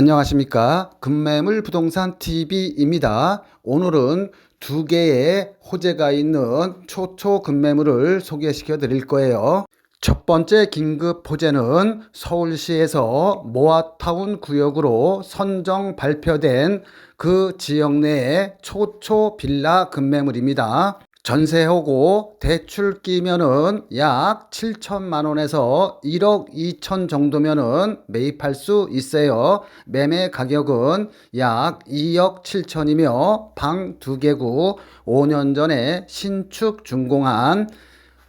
안녕하십니까. 금매물 부동산 TV입니다. 오늘은 두 개의 호재가 있는 초초 금매물을 소개시켜 드릴 거예요. 첫 번째 긴급 호재는 서울시에서 모아타운 구역으로 선정 발표된 그 지역 내의 초초 빌라 금매물입니다. 전세하고 대출 끼면은 약 7천만 원에서 1억 2천 정도면은 매입할 수 있어요. 매매 가격은 약 2억 7천이며 방 두 개구 5년 전에 신축 준공한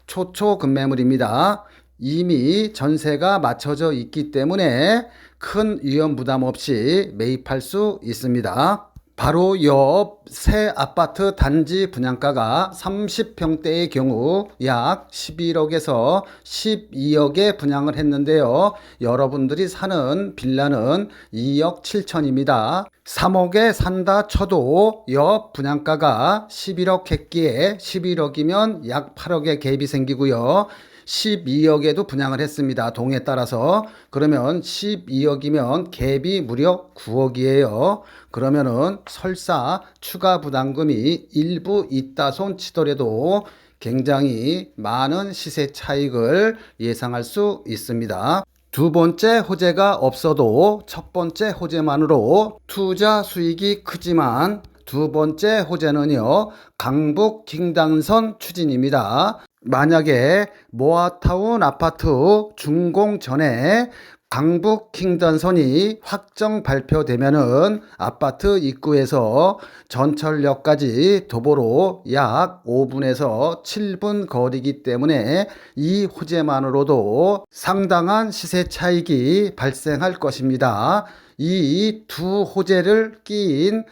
초초 급매물입니다. 이미 전세가 맞춰져 있기 때문에 큰 위험 부담 없이 매입할 수 있습니다. 바로 옆 새 아파트 단지 분양가가 30평대의 경우 약 11억에서 12억에 분양을 했는데요. 여러분들이 사는 빌라는 2억 7천입니다. 3억에 산다 쳐도 옆 분양가가 11억 했기에 11억이면 약 8억의 갭이 생기고요. 12억에도 분양을 했습니다. 동에 따라서. 그러면 12억이면 갭이 무려 9억이에요. 그러면은 설사 추가 부담금이 일부 있다 손 치더라도 굉장히 많은 시세 차익을 예상할 수 있습니다. 두 번째 호재가 없어도 첫 번째 호재만으로 투자 수익이 크지만 두 번째 호재는요, 강북 킹단선 추진입니다. 만약에 모아타운 아파트 준공 전에 강북 킹던선이 확정 발표되면은 아파트 입구에서 전철역까지 도보로 약 5분에서 7분 거리기 때문에 이 호재만으로도 상당한 시세 차익이 발생할 것입니다. 이 두 호재를 끼인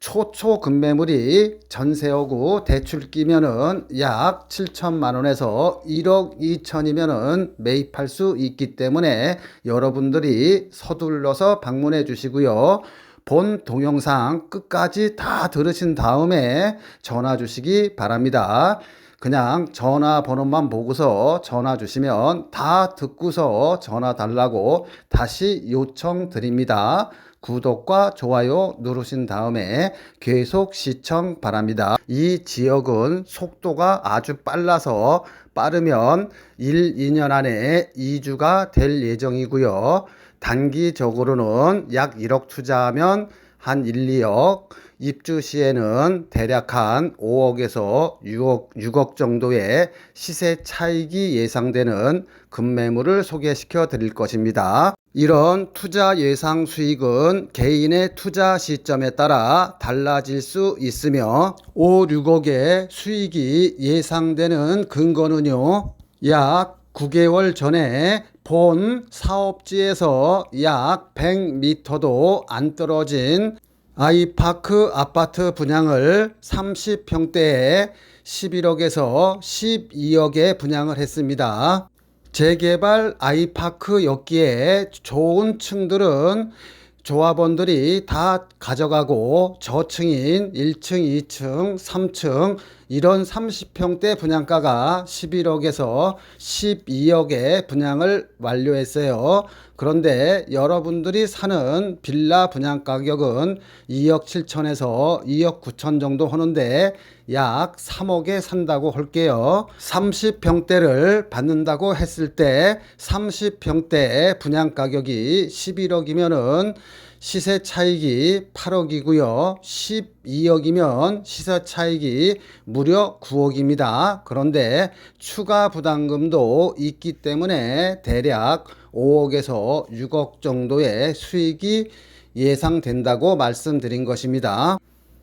초초 급매물이 전세하고 대출 끼면은 약 7천만 원에서 1억 2천이면은 매입할 수 있기 때문에 여러분들이 서둘러서 방문해 주시고요. 본 동영상 끝까지 다 들으신 다음에 전화 주시기 바랍니다. 그냥 전화번호만 보고서 전화 주시면 다 듣고서 전화 달라고 다시 요청 드립니다. 구독과 좋아요 누르신 다음에 계속 시청 바랍니다. 이 지역은 속도가 아주 빨라서 빠르면 1, 2년 안에 이주가 될 예정이고요. 단기적으로는 약 1억 투자하면 한 1, 2억, 입주 시에는 대략 한 5억에서 6억, 6억 정도의 시세 차익이 예상되는 급매물을 소개시켜 드릴 것입니다. 이런 투자 예상 수익은 개인의 투자 시점에 따라 달라질 수 있으며 5, 6억의 수익이 예상되는 근거는요. 약 9개월 전에 본 사업지에서 약 100m도 안 떨어진 아이파크 아파트 분양을 30평대에 11억에서 12억에 분양을 했습니다. 재개발 아이파크였기에 좋은 층들은 조합원들이 다 가져가고 저층인 1층, 2층, 3층 이런 30평대 분양가가 11억에서 12억에 분양을 완료했어요. 그런데 여러분들이 사는 빌라 분양 가격은 2억 7천에서 2억 9천 정도 하는데 약 3억에 산다고 할게요. 30평대를 받는다고 했을 때 30평대 분양 가격이 11억이면은 시세 차익이 8억이고요. 12억이면 시세 차익이 무려 9억입니다. 그런데 추가 부담금도 있기 때문에 대략 5억에서 6억 정도의 수익이 예상된다고 말씀드린 것입니다.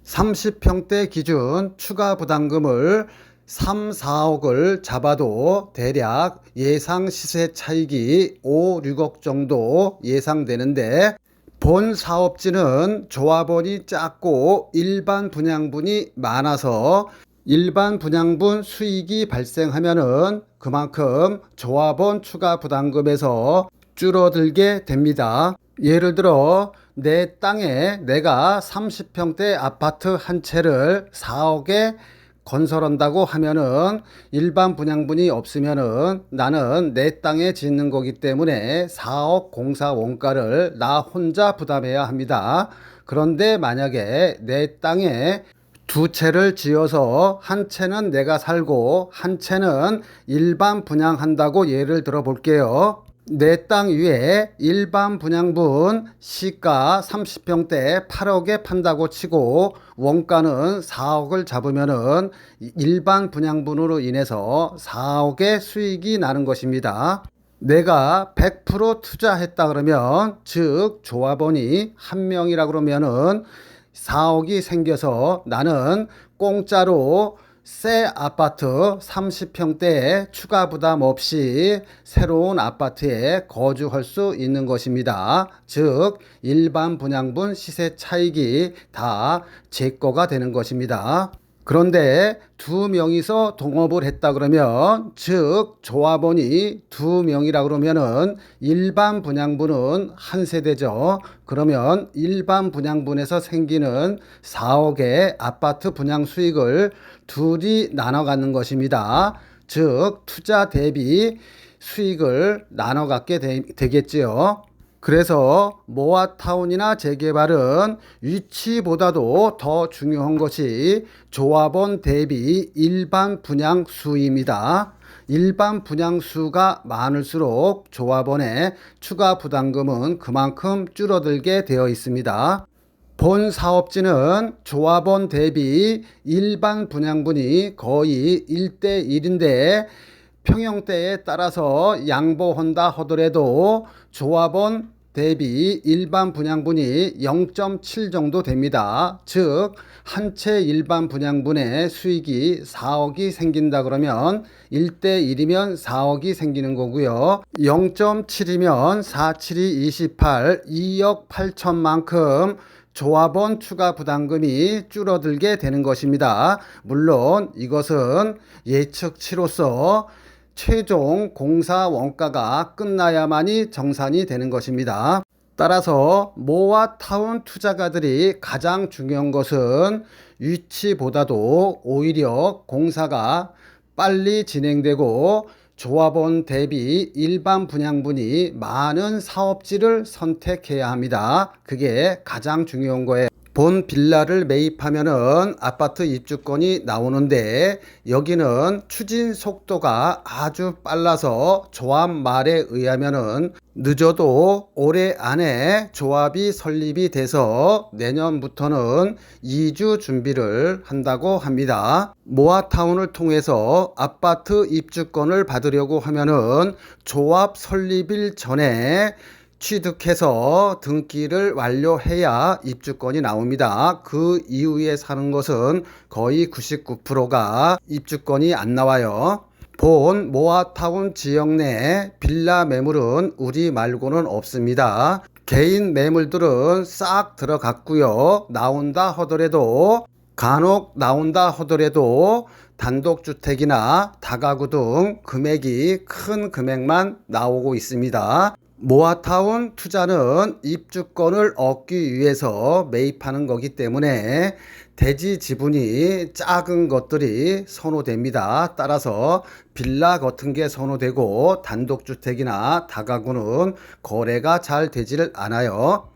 30평대 기준 추가 부담금을 3, 4억을 잡아도 대략 예상 시세 차익이 5, 6억 정도 예상되는데 본 사업지는 조합원이 작고 일반 분양분이 많아서 일반 분양분 수익이 발생하면은 그만큼 조합원 추가 부담금에서 줄어들게 됩니다. 예를 들어 내 땅에 내가 30평대 아파트 한 채를 4억에 건설한다고 하면은 일반 분양분이 없으면은 나는 내 땅에 짓는 거기 때문에 4억 공사 원가를 나 혼자 부담해야 합니다. 그런데 만약에 내 땅에 두 채를 지어서 한 채는 내가 살고 한 채는 일반 분양한다고 예를 들어 볼게요. 내 땅 위에 일반 분양분 시가 30평대 8억에 판다고 치고 원가는 4억을 잡으면은 일반 분양분으로 인해서 4억의 수익이 나는 것입니다. 내가 100% 투자했다 그러면 즉 조합원이 한 명이라 그러면은 4억이 생겨서 나는 공짜로 새 아파트 30평대에 추가 부담 없이 새로운 아파트에 거주할 수 있는 것입니다. 즉, 일반 분양분 시세 차익이 다 제 거가 되는 것입니다. 그런데 두 명이서 동업을 했다 그러면 즉 조합원이 두 명이라 그러면은 일반 분양분은 한 세대죠. 그러면 일반 분양분에서 생기는 4억의 아파트 분양 수익을 둘이 나눠 갖는 것입니다. 즉 투자 대비 수익을 나눠 갖게 되, 되겠지요. 그래서 모아타운이나 재개발은 위치보다도 더 중요한 것이 조합원 대비 일반 분양 수입니다. 일반 분양 수가 많을수록 조합원의 추가 부담금은 그만큼 줄어들게 되어 있습니다. 본 사업지는 조합원 대비 일반 분양분이 거의 1대1인데 평형대에 따라서 양보한다 하더라도 조합원 대비 일반 분양분이 0.7 정도 됩니다. 즉, 한 채 일반 분양분의 수익이 4억이 생긴다 그러면 1대1이면 4억이 생기는 거고요. 0.7이면 4, 7이 28, 2억 8천만큼 조합원 추가 부담금이 줄어들게 되는 것입니다. 물론 이것은 예측치로서 최종 공사 원가가 끝나야만이 정산이 되는 것입니다. 따라서 모아 타운 투자가들이 가장 중요한 것은 위치보다도 오히려 공사가 빨리 진행되고 조합원 대비 일반 분양분이 많은 사업지를 선택해야 합니다. 그게 가장 중요한 거예요. 본 빌라를 매입하면은 아파트 입주권이 나오는데 여기는 추진 속도가 아주 빨라서 조합 말에 의하면은 늦어도 올해 안에 조합이 설립이 돼서 내년부터는 2주 준비를 한다고 합니다. 모아타운을 통해서 아파트 입주권을 받으려고 하면은 조합 설립일 전에 취득해서 등기를 완료해야 입주권이 나옵니다. 그 이후에 사는 것은 거의 99%가 입주권이 안 나와요. 본 모아타운 지역 내 빌라 매물은 우리 말고는 없습니다. 개인 매물들은 싹 들어갔고요. 나온다 하더라도 간혹 나온다 하더라도 단독주택이나 다가구 등 금액이 큰 금액만 나오고 있습니다. 모아타운 투자는 입주권을 얻기 위해서 매입하는 거기 때문에 대지 지분이 작은 것들이 선호됩니다. 따라서 빌라 같은 게 선호되고 단독주택이나 다가구는 거래가 잘 되지를 않아요.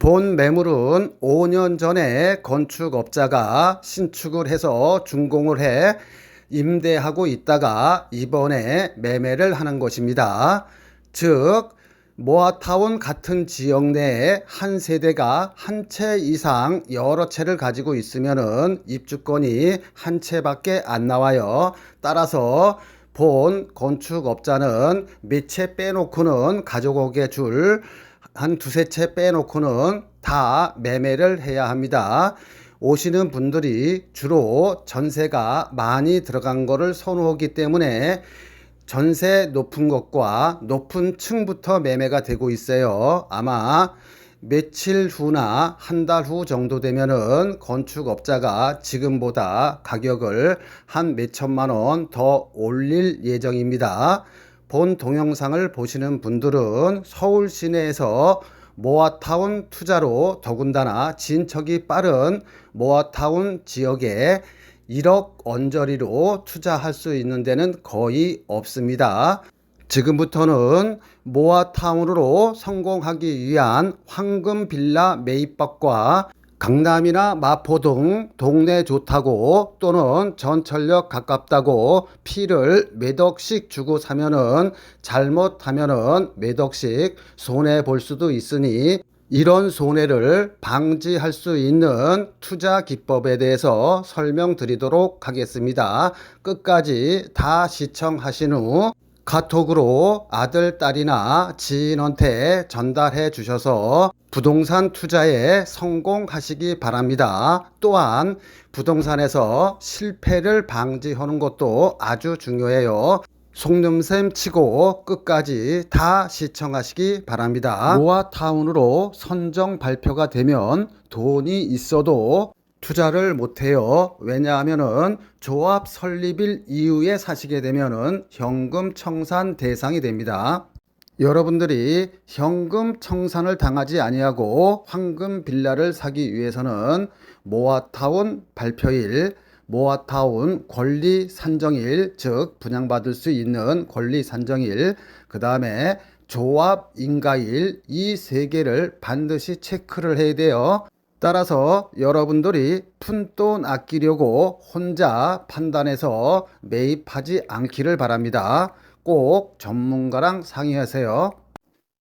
본 매물은 5년 전에 건축업자가 신축을 해서 준공을 해 임대하고 있다가 이번에 매매를 하는 것입니다. 즉, 모아타운 같은 지역 내에 한 세대가 한 채 이상 여러 채를 가지고 있으면은 입주권이 한 채밖에 안 나와요. 따라서 본 건축업자는 몇 채 빼놓고는 가족에게 줄 한 두세 채 빼놓고는 다 매매를 해야 합니다. 오시는 분들이 주로 전세가 많이 들어간 거를 선호하기 때문에 전세 높은 것과 높은 층부터 매매가 되고 있어요. 아마 며칠 후나 한 달 후 정도 되면은 건축업자가 지금보다 가격을 한 몇천만 원 더 올릴 예정입니다. 본 동영상을 보시는 분들은 서울 시내에서 모아타운 투자로 더군다나 진척이 빠른 모아타운 지역에 1억 언저리로 투자할 수 있는 데는 거의 없습니다. 지금부터는 모아타운으로 성공하기 위한 황금 빌라 매입법과 강남이나 마포 등 동네 좋다고 또는 전철역 가깝다고 피를 몇 억씩 주고 사면은 잘못하면은 몇 억씩 손해 볼 수도 있으니 이런 손해를 방지할 수 있는 투자 기법에 대해서 설명드리도록 하겠습니다. 끝까지 다 시청하신 후 카톡으로 아들, 딸이나 지인한테 전달해 주셔서 부동산 투자에 성공하시기 바랍니다. 또한 부동산에서 실패를 방지하는 것도 아주 중요해요. 속눈샘 치고 끝까지 다 시청하시기 바랍니다. 모아타운으로 선정 발표가 되면 돈이 있어도 투자를 못해요. 왜냐하면은 조합 설립일 이후에 사시게 되면은 현금 청산 대상이 됩니다. 여러분들이 현금 청산을 당하지 아니하고 황금 빌라를 사기 위해서는 모아타운 발표일, 모아타운 권리 산정일, 즉 분양받을 수 있는 권리 산정일, 그 다음에 조합 인가일 이 세 개를 반드시 체크를 해야 돼요. 따라서 여러분들이 푼돈 아끼려고 혼자 판단해서 매입하지 않기를 바랍니다. 꼭 전문가랑 상의하세요.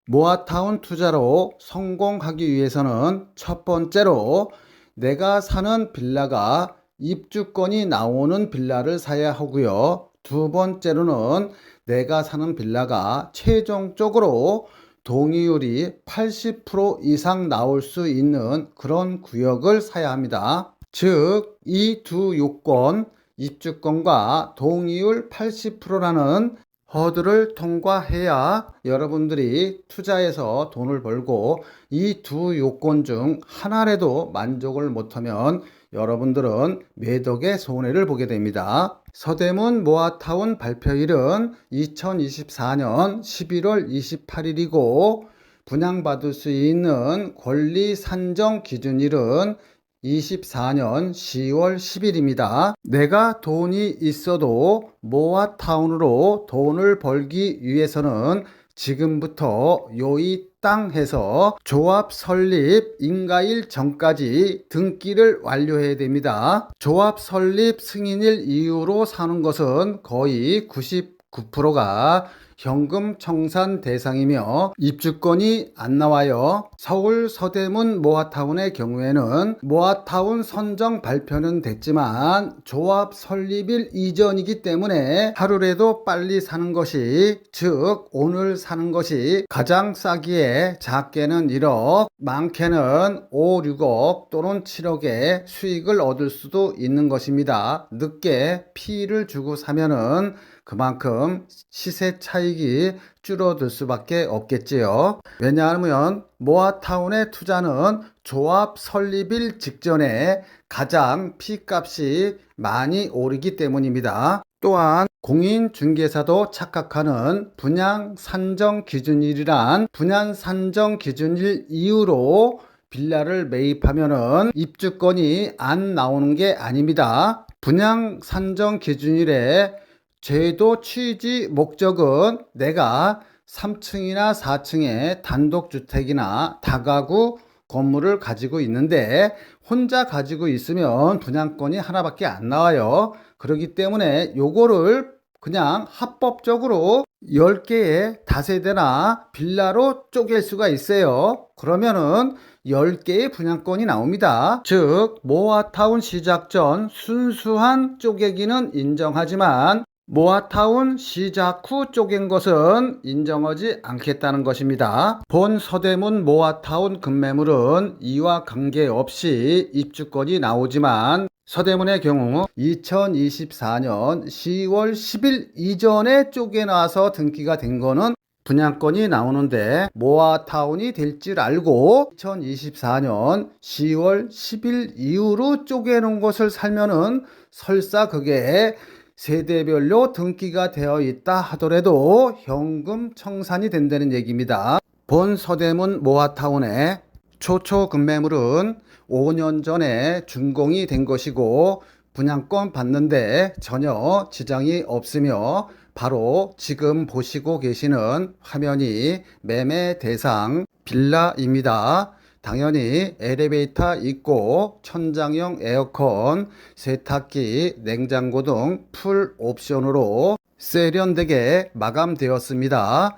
모아타운 투자로 성공하기 위해서는 첫 번째로 내가 사는 빌라가 입주권이 나오는 빌라를 사야 하고요. 두 번째로는 내가 사는 빌라가 최종적으로 동의율이 80% 이상 나올 수 있는 그런 구역을 사야 합니다. 즉, 이 두 요건, 입주권과 동의율 80%라는 허들을 통과해야 여러분들이 투자해서 돈을 벌고 이 두 요건 중 하나라도 만족을 못하면 여러분들은 매덕의 손해를 보게 됩니다. 서대문 모아타운 발표일은 2024년 11월 28일이고 분양받을 수 있는 권리 산정 기준일은 24년 10월 10일입니다. 내가 돈이 있어도 모아타운으로 돈을 벌기 위해서는 지금부터 요이 땅 해서 조합 설립 인가일 전까지 등기를 완료해야 됩니다. 조합 설립 승인일 이후로 사는 것은 거의 99%가 현금 청산 대상이며 입주권이 안 나와요. 서울 서대문 모아타운의 경우에는 모아타운 선정 발표는 됐지만 조합 설립일 이전이기 때문에 하루라도 빨리 사는 것이 즉 오늘 사는 것이 가장 싸기에 작게는 1억 많게는 5, 6억 또는 7억의 수익을 얻을 수도 있는 것입니다. 늦게 피를 주고 사면은 그만큼 시세 차익이 줄어들 수밖에 없겠지요. 왜냐하면 모아타운의 투자는 조합 설립일 직전에 가장 피값이 많이 오르기 때문입니다. 또한 공인중개사도 착각하는 분양 산정 기준일이란 분양 산정 기준일 이후로 빌라를 매입하면은 입주권이 안 나오는 게 아닙니다. 분양 산정 기준일에 제도 취지 목적은 내가 3층이나 4층의 단독주택이나 다가구 건물을 가지고 있는데 혼자 가지고 있으면 분양권이 하나밖에 안 나와요. 그렇기 때문에 요거를 그냥 합법적으로 10개의 다세대나 빌라로 쪼갤 수가 있어요. 그러면은 10개의 분양권이 나옵니다. 즉, 모아타운 시작 전 순수한 쪼개기는 인정하지만 모아타운 시작 후 쪼갠 것은 인정하지 않겠다는 것입니다. 본 서대문 모아타운 급매물은 이와 관계없이 입주권이 나오지만 서대문의 경우 2024년 10월 10일 이전에 쪼개놔서 등기가 된 거는 분양권이 나오는데 모아타운이 될 줄 알고 2024년 10월 10일 이후로 쪼개놓은 것을 살면은 설사 그게 세대별로 등기가 되어 있다 하더라도 현금 청산이 된다는 얘기입니다. 본 서대문 모아타운의 초초 급매물은 5년 전에 준공이 된 것이고 분양권 받는데 전혀 지장이 없으며 바로 지금 보시고 계시는 화면이 매매 대상 빌라입니다. 당연히 엘리베이터 있고 천장형 에어컨, 세탁기, 냉장고 등 풀 옵션으로 세련되게 마감되었습니다.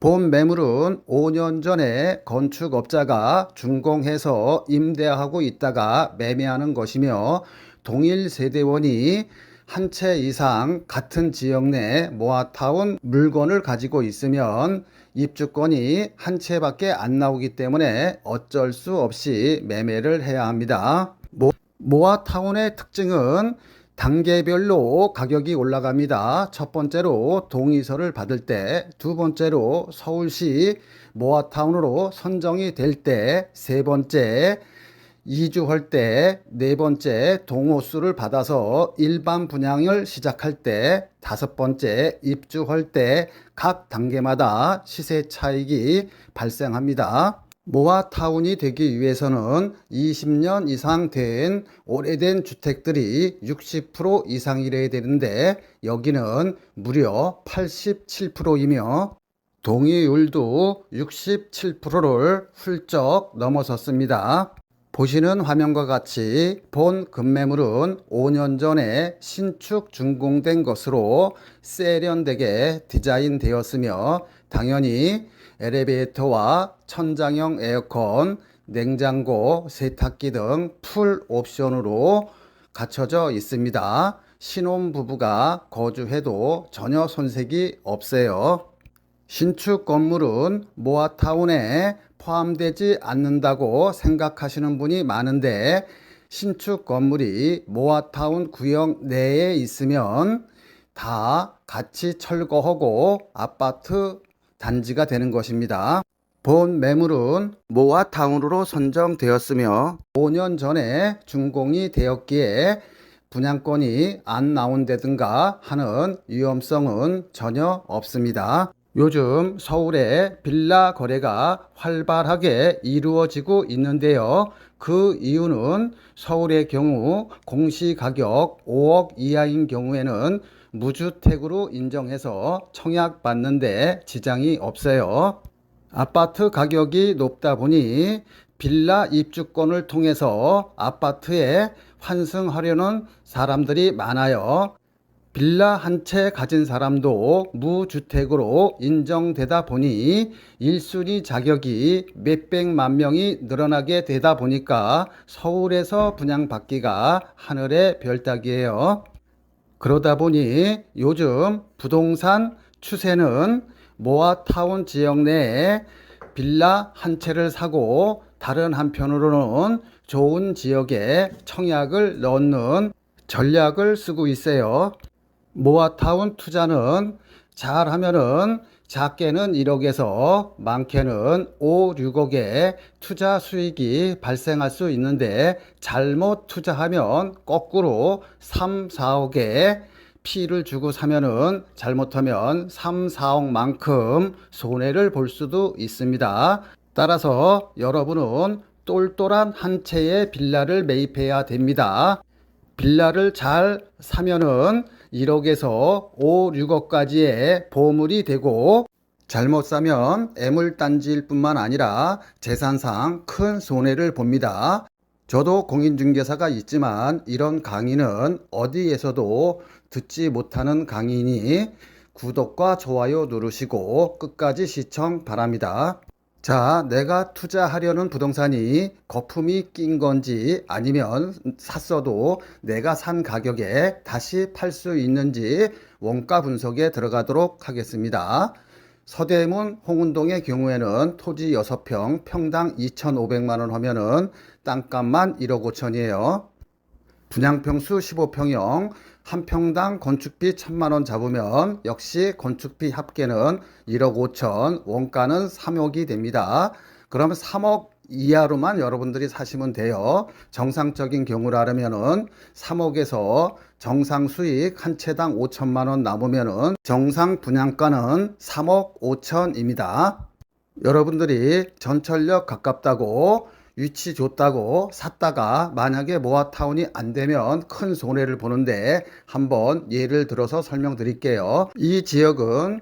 본 매물은 5년 전에 건축업자가 준공해서 임대하고 있다가 매매하는 것이며 동일 세대원이 한 채 이상 같은 지역 내 모아타운 물건을 가지고 있으면 입주권이 한 채밖에 안 나오기 때문에 어쩔 수 없이 매매를 해야 합니다. 모, 모아타운의 특징은 단계별로 가격이 올라갑니다. 첫 번째로 동의서를 받을 때, 두 번째로 서울시 모아타운으로 선정이 될 때, 세 번째 이주할 때, 네 번째 동호수를 받아서 일반 분양을 시작할 때, 다섯 번째 입주할 때 각 단계마다 시세 차익이 발생합니다. 모아타운이 되기 위해서는 20년 이상 된 오래된 주택들이 60% 이상이래야 되는데 여기는 무려 87%이며 동의율도 67%를 훌쩍 넘어섰습니다. 보시는 화면과 같이 본 급매물은 5년 전에 신축 준공된 것으로 세련되게 디자인되었으며 당연히 엘리베이터와 천장형 에어컨, 냉장고, 세탁기 등 풀 옵션으로 갖춰져 있습니다. 신혼부부가 거주해도 전혀 손색이 없어요. 신축 건물은 모아타운에 포함되지 않는다고 생각하시는 분이 많은데 신축 건물이 모아타운 구역 내에 있으면 다 같이 철거하고 아파트 단지가 되는 것입니다. 본 매물은 모아타운으로 선정되었으며 5년 전에 준공이 되었기에 분양권이 안 나온다든가 하는 위험성은 전혀 없습니다. 요즘 서울에 빌라 거래가 활발하게 이루어지고 있는데요. 그 이유는 서울의 경우 공시가격 5억 이하인 경우에는 무주택으로 인정해서 청약받는데 지장이 없어요. 아파트 가격이 높다 보니 빌라 입주권을 통해서 아파트에 환승하려는 사람들이 많아요. 빌라 한 채 가진 사람도 무주택으로 인정되다 보니 1순위 자격이 몇백만 명이 늘어나게 되다 보니까 서울에서 분양받기가 하늘의 별따기예요. 그러다 보니 요즘 부동산 추세는 모아타운 지역 내에 빌라 한 채를 사고 다른 한편으로는 좋은 지역에 청약을 넣는 전략을 쓰고 있어요. 모아타운 투자는 잘 하면은 작게는 1억에서 많게는 5, 6억의 투자 수익이 발생할 수 있는데 잘못 투자하면 거꾸로 3, 4억의 피를 주고 사면은 잘못하면 3, 4억만큼 손해를 볼 수도 있습니다. 따라서 여러분은 똘똘한 한 채의 빌라를 매입해야 됩니다. 빌라를 잘 사면은 1억에서 5, 6억까지의 보물이 되고 잘못 사면 애물단지일 뿐만 아니라 재산상 큰 손해를 봅니다. 저도 공인중개사가 있지만 이런 강의는 어디에서도 듣지 못하는 강의니 구독과 좋아요 누르시고 끝까지 시청 바랍니다. 자, 내가 투자하려는 부동산이 거품이 낀 건지 아니면 샀어도 내가 산 가격에 다시 팔 수 있는지 원가 분석에 들어가도록 하겠습니다. 서대문 홍은동의 경우에는 토지 6평 평당 2,500만 원 하면은 땅값만 1억 5천이에요. 분양평수 15평형 한 평당 건축비 1000만 원 잡으면 역시 건축비 합계는 1억 5천, 원가는 3억이 됩니다. 그러면 3억 이하로만 여러분들이 사시면 돼요. 정상적인 경우라면은 3억에서 정상 수익 한 채당 5천만 원 남으면은 정상 분양가는 3억 5천입니다. 여러분들이 전철역 가깝다고 위치 좋다고 샀다가 만약에 모아타운이 안 되면 큰 손해를 보는데 한번 예를 들어서 설명드릴게요. 이 지역은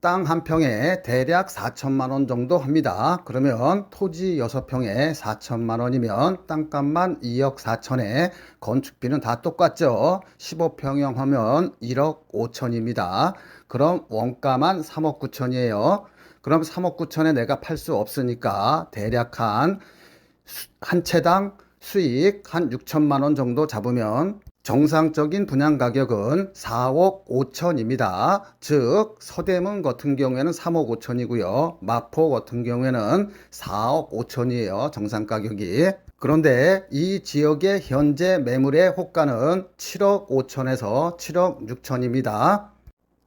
땅 한 평에 대략 4천만 원 정도 합니다. 그러면 토지 6평에 4천만 원이면 땅값만 2억 4천에 건축비는 다 똑같죠. 15평형 하면 1억 5천입니다. 그럼 원가만 3억 9천이에요. 그럼 3억 9천에 내가 팔 수 없으니까 대략 한, 수- 한 채당 수익 한 6천만 원 정도 잡으면 정상적인 분양 가격은 4억 5천입니다. 즉, 서대문 같은 경우에는 3억 5천이고요. 마포 같은 경우에는 4억 5천이에요. 정상 가격이. 그런데 이 지역의 현재 매물의 호가는 7억 5천에서 7억 6천입니다.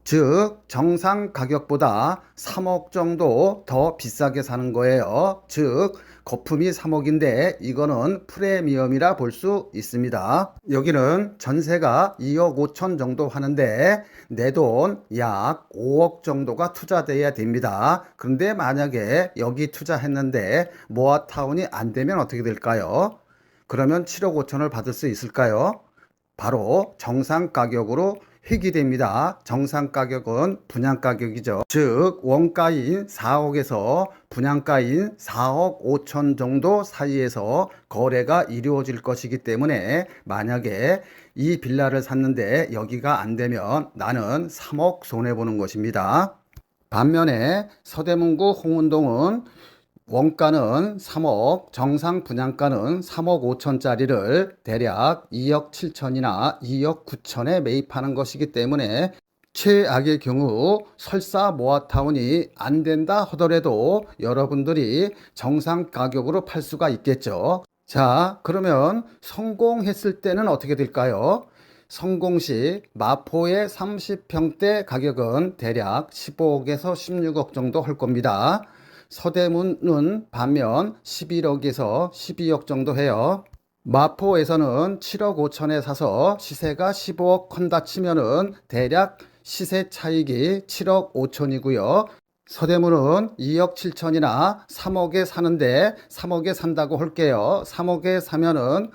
즉 정상 가격보다 3억 정도 더 비싸게 사는 거예요. 즉 거품이 3억인데 이거는 프리미엄이라 볼 수 있습니다. 여기는 전세가 2억 5천 정도 하는데 내 돈 약 5억 정도가 투자돼야 됩니다. 그런데 만약에 여기 투자했는데 모아타운이 안 되면 어떻게 될까요? 그러면 7억 5천을 받을 수 있을까요? 바로 정상 가격으로 회귀됩니다. 정상 가격은 분양 가격이죠. 즉 원가인 4억에서 분양가인 4억 5천 정도 사이에서 거래가 이루어질 것이기 때문에 만약에 이 빌라를 샀는데 여기가 안 되면 나는 3억 손해 보는 것입니다. 반면에 서대문구 홍은동은 원가는 3억, 정상 분양가는 3억 5천짜리를 대략 2억 7천이나 2억 9천에 매입하는 것이기 때문에 최악의 경우 설사 모아타운이 안 된다 하더라도 여러분들이 정상 가격으로 팔 수가 있겠죠. 자, 그러면 성공했을 때는 어떻게 될까요? 성공 시 마포의 30평대 가격은 대략 15억에서 16억 정도 할 겁니다. 서대문은 반면 11억에서 12억 정도 해요. 마포에서는 7억 5천에 사서 시세가 15억 컨다 치면은 대략 시세 차익이 7억 5천이고요. 서대문은 2억 7천이나 3억에 사는데 3억에 산다고 할게요. 3억에 사면은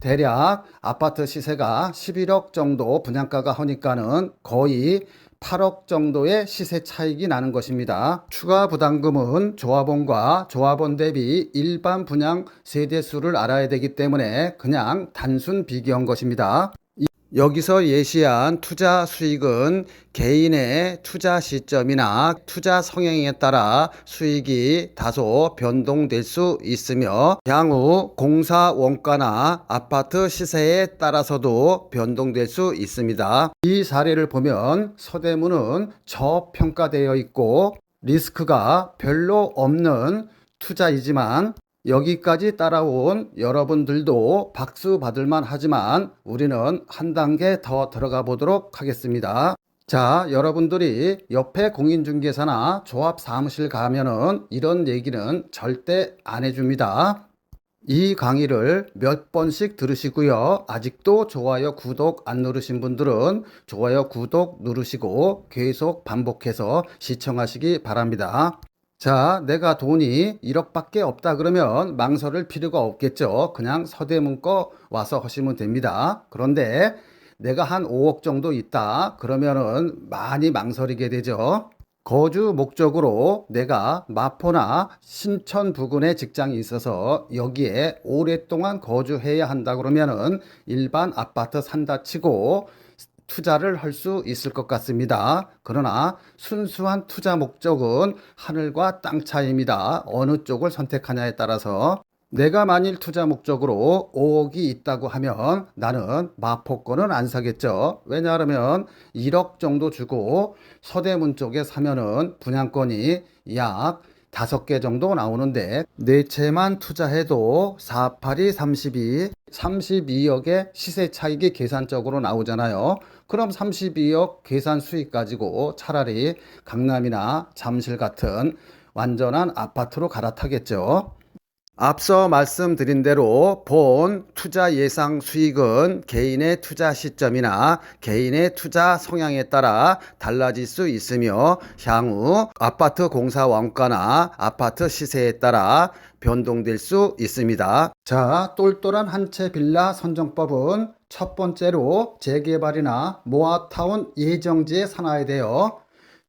대략 아파트 시세가 11억 정도 분양가가 하니까는 거의 8억 정도의 시세 차익이 나는 것입니다. 추가 부담금은 조합원과 조합원 대비 일반 분양 세대수를 알아야 되기 때문에 그냥 단순 비교한 것입니다. 이- 여기서 예시한 투자 수익은 개인의 투자 시점이나 투자 성향에 따라 수익이 다소 변동될 수 있으며 향후 공사 원가나 아파트 시세에 따라서도 변동될 수 있습니다. 이 사례를 보면 서대문은 저평가되어 있고 리스크가 별로 없는 투자이지만 여기까지 따라온 여러분들도 박수 받을만 하지만 우리는 한 단계 더 들어가 보도록 하겠습니다. 자, 여러분들이 옆에 공인중개사나 조합 사무실 가면은 이런 얘기는 절대 안 해줍니다. 이 강의를 몇 번씩 들으시고요. 아직도 좋아요, 구독 안 누르신 분들은 좋아요, 구독 누르시고 계속 반복해서 시청하시기 바랍니다. 자, 내가 돈이 1억밖에 없다 그러면 망설일 필요가 없겠죠. 그냥 서대문 거 와서 하시면 됩니다. 그런데 내가 한 5억 정도 있다 그러면은 많이 망설이게 되죠. 거주 목적으로 내가 마포나 신천 부근에 직장이 있어서 여기에 오랫동안 거주해야 한다 그러면은 일반 아파트 산다 치고 투자를 할 수 있을 것 같습니다. 그러나 순수한 투자 목적은 하늘과 땅 차이입니다. 어느 쪽을 선택하냐에 따라서 내가 만일 투자 목적으로 5억이 있다고 하면 나는 마포권은 안 사겠죠. 왜냐하면 1억 정도 주고 서대문 쪽에 사면은 분양권이 약 다섯 개 정도 나오는데 네 채만 투자해도 4, 8이 32, 32억의 시세 차익이 계산적으로 나오잖아요. 그럼 32억 계산 수익 가지고 차라리 강남이나 잠실 같은 완전한 아파트로 갈아타겠죠. 앞서 말씀드린 대로 본 투자 예상 수익은 개인의 투자 시점이나 개인의 투자 성향에 따라 달라질 수 있으며 향후 아파트 공사 원가나 아파트 시세에 따라 변동될 수 있습니다. 자, 똘똘한 한 채 빌라 선정법은 첫 번째로 재개발이나 모아타운 예정지에 사놔야 돼요.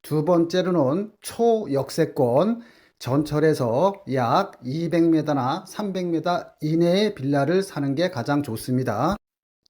두 번째로는 초역세권 전철에서 약 200m나 300m 이내의 빌라를 사는 게 가장 좋습니다.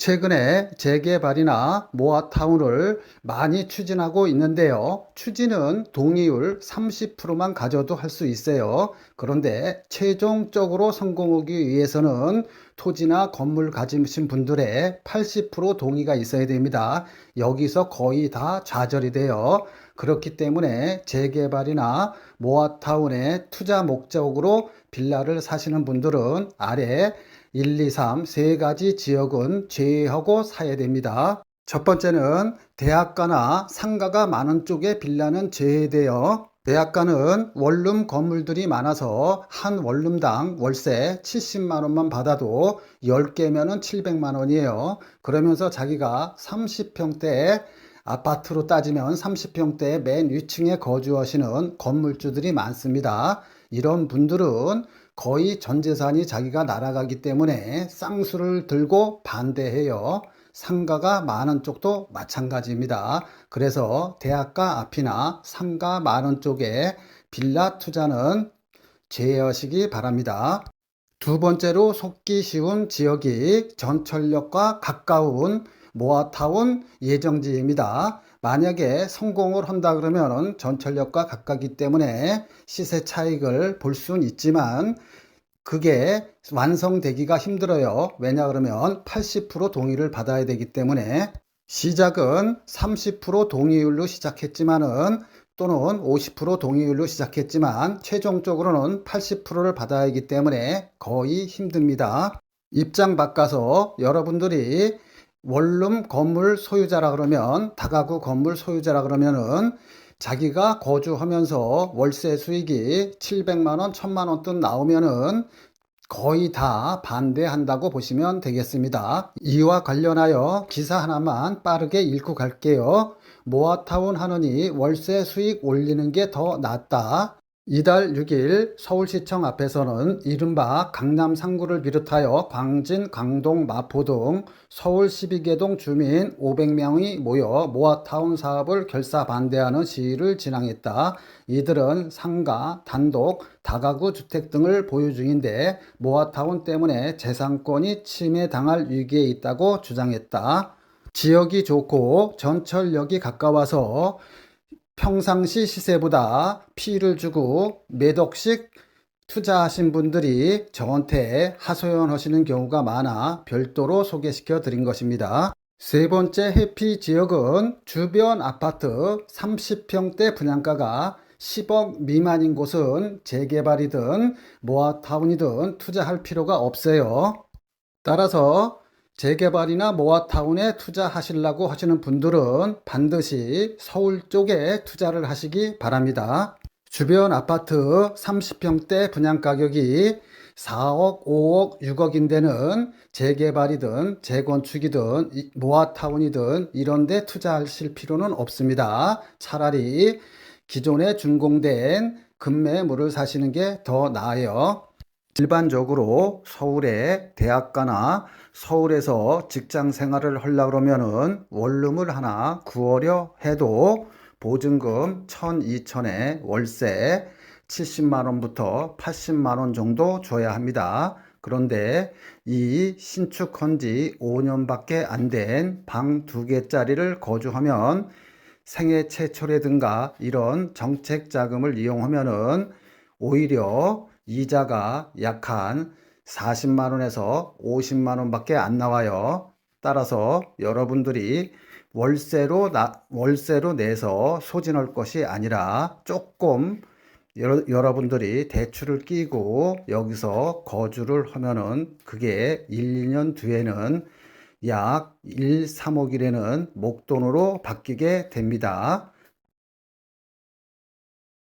최근에 재개발이나 모아타운을 많이 추진하고 있는데요. 추진은 동의율 30%만 가져도 할 수 있어요. 그런데 최종적으로 성공하기 위해서는 토지나 건물 가지신 분들의 80% 동의가 있어야 됩니다. 여기서 거의 다 좌절이 돼요. 그렇기 때문에 재개발이나 모아타운의 투자 목적으로 빌라를 사시는 분들은 아래 1, 2, 3 세 가지 지역은 제외하고 사야 됩니다. 첫 번째는 대학가나 상가가 많은 쪽의 빌라는 제외돼요. 대학가는 원룸 건물들이 많아서 한 원룸당 월세 70만 원만 받아도 10개면은 700만 원이에요. 그러면서 자기가 30평대 아파트로 따지면 30평대 맨 위층에 거주하시는 건물주들이 많습니다. 이런 분들은 거의 전 재산이 자기가 날아가기 때문에 쌍수를 들고 반대해요. 상가가 많은 쪽도 마찬가지입니다. 그래서 대학가 앞이나 상가 많은 쪽에 빌라 투자는 제외하시기 바랍니다. 두 번째로 속기 쉬운 지역이 전철역과 가까운 모아타운 예정지입니다. 만약에 성공을 한다 그러면 전철역과 가깝기 때문에 시세 차익을 볼 수는 있지만 그게 완성되기가 힘들어요. 왜냐 그러면 80% 동의를 받아야 되기 때문에 시작은 30% 동의율로 시작했지만은 또는 50% 동의율로 시작했지만 최종적으로는 80%를 받아야 하기 때문에 거의 힘듭니다. 입장 바꿔서 여러분들이 원룸 건물 소유자라 그러면 다가구 건물 소유자라 그러면은 자기가 거주하면서 월세 수익이 700만 원, 1000만 원돈 나오면은 거의 다 반대한다고 보시면 되겠습니다. 이와 관련하여 기사 하나만 빠르게 읽고 갈게요. 모아타운 하느니 월세 수익 올리는 게 더 낫다. 이달 6일 서울시청 앞에서는 이른바 강남 상구를 비롯하여 광진, 강동, 마포 등 서울 12개 동 주민 500명이 모여 모아타운 사업을 결사 반대하는 시위를 진행했다. 이들은 상가, 단독, 다가구 주택 등을 보유 중인데 모아타운 때문에 재산권이 침해당할 위기에 있다고 주장했다. 지역이 좋고 전철역이 가까워서 평상시 시세보다 피를 주고 몇 억씩 투자하신 분들이 저한테 하소연하시는 경우가 많아 별도로 소개시켜 드린 것입니다. 세 번째 해피 지역은 주변 아파트 30평대 분양가가 10억 미만인 곳은 재개발이든 모아타운이든 투자할 필요가 없어요. 따라서 재개발이나 모아타운에 투자하시려고 하시는 분들은 반드시 서울 쪽에 투자를 하시기 바랍니다. 주변 아파트 30평대 분양 가격이 4억, 5억, 6억인 데는 재개발이든 재건축이든 모아타운이든 이런 데 투자하실 필요는 없습니다. 차라리 기존에 준공된 급매물을 사시는 게 더 나아요. 일반적으로 서울의 대학가나 서울에서 직장 생활을 하려고 그러면은 원룸을 하나 구하려 해도 보증금 1천, 2천에 월세 70만 원부터 80만 원 정도 줘야 합니다. 그런데 이 신축한 지 5년밖에 안 된 방 두 개짜리를 거주하면 생애 최초라든가 이런 정책 자금을 이용하면은 오히려 이자가 약한 40만 원에서 50만 원 밖에 안 나와요. 따라서 여러분들이 월세로 나, 월세로 내서 소진할 것이 아니라 조금 여러, 여러분들이 대출을 끼고 여기서 거주를 하면은 그게 1, 2년 뒤에는 약 1, 3억 일에는 목돈으로 바뀌게 됩니다.